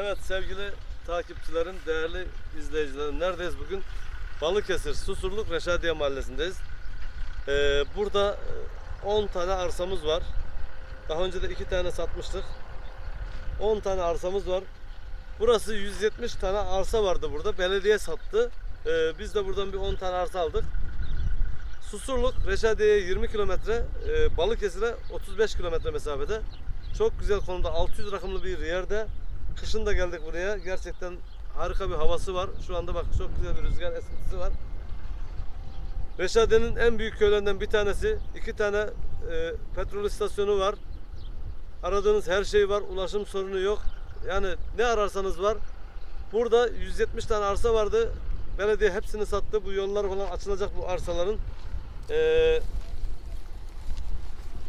Evet sevgili takipçilerim, değerli izleyicilerim. Neredeyiz bugün? Balıkesir Susurluk Reşadiye Mahallesi'ndeyiz. Ee, burada e, 10 tane arsamız var. Daha önce de 2 tane satmıştık. 10 tane arsamız var. Burası 170 tane arsa vardı burada. Belediye sattı. Ee, biz de buradan bir 10 tane arsa aldık. Susurluk Reşadiye'ye 20 kilometre, e, Balıkesir'e 35 kilometre mesafede. Çok güzel konumda 600 rakımlı bir yerde. Kışın da geldik buraya. Gerçekten harika bir havası var. Şu anda bak çok güzel bir rüzgar esintisi var. Reşadiye'nin en büyük köylerinden bir tanesi. iki tane e, petrol istasyonu var. Aradığınız her şey var. Ulaşım sorunu yok. Yani ne ararsanız var. Burada 170 tane arsa vardı. Belediye hepsini sattı. Bu yollar falan açılacak bu arsaların. Ee,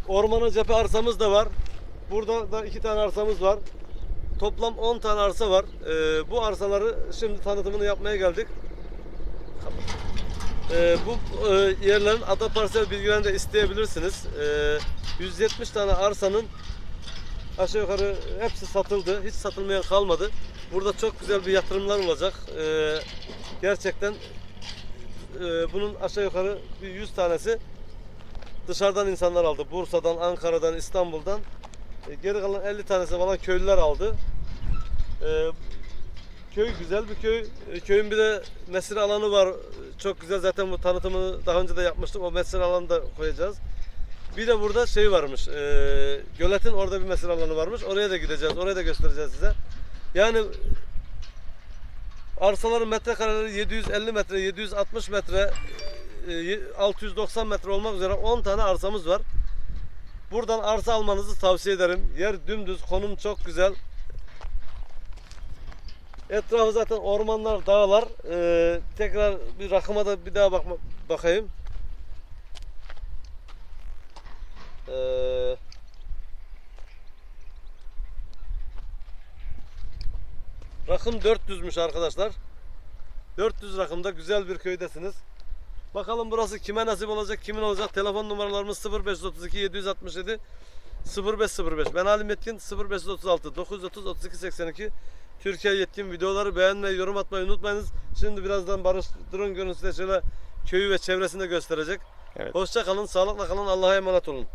ormana cephe arsamız da var. Burada da iki tane arsamız var. Toplam 10 tane arsa var. Ee, bu arsaları şimdi tanıtımını yapmaya geldik. Ee, bu e, yerlerin ada parsel bilgilerini de isteyebilirsiniz. Ee, 170 tane arsanın aşağı yukarı hepsi satıldı. Hiç satılmayan kalmadı. Burada çok güzel bir yatırımlar olacak. Ee, gerçekten e, bunun aşağı yukarı bir 100 tanesi dışarıdan insanlar aldı. Bursa'dan, Ankara'dan, İstanbul'dan. E, geri kalan 50 tanesi falan köylüler aldı. E, köy güzel bir köy. E, köyün bir de mesire alanı var. Çok güzel zaten bu tanıtımını daha önce de yapmıştık. O mesire alanı da koyacağız. Bir de burada şey varmış. E, göletin orada bir mesire alanı varmış. Oraya da gideceğiz. Oraya da göstereceğiz size. Yani arsaların metrekareleri 750 metre, 760 metre, e, 690 metre olmak üzere 10 tane arsamız var. Buradan arsa almanızı tavsiye ederim. Yer dümdüz, konum çok güzel. Etrafı zaten ormanlar, dağlar. Ee, tekrar bir rakıma da bir daha bakma, bakayım. Ee, rakım 400'müş arkadaşlar. 400 rakımda güzel bir köydesiniz. Bakalım burası kime nasip olacak, kimin olacak? Telefon numaralarımız 0532 767 0505. Ben Halim Yetkin 0536 930 32 82. Türkiye Yetkin videoları beğenmeyi, yorum atmayı unutmayınız. Şimdi birazdan Barış drone görüntüsüyle şöyle köyü ve çevresini de gösterecek. Evet. Hoşça kalın, sağlıkla kalın, Allah'a emanet olun.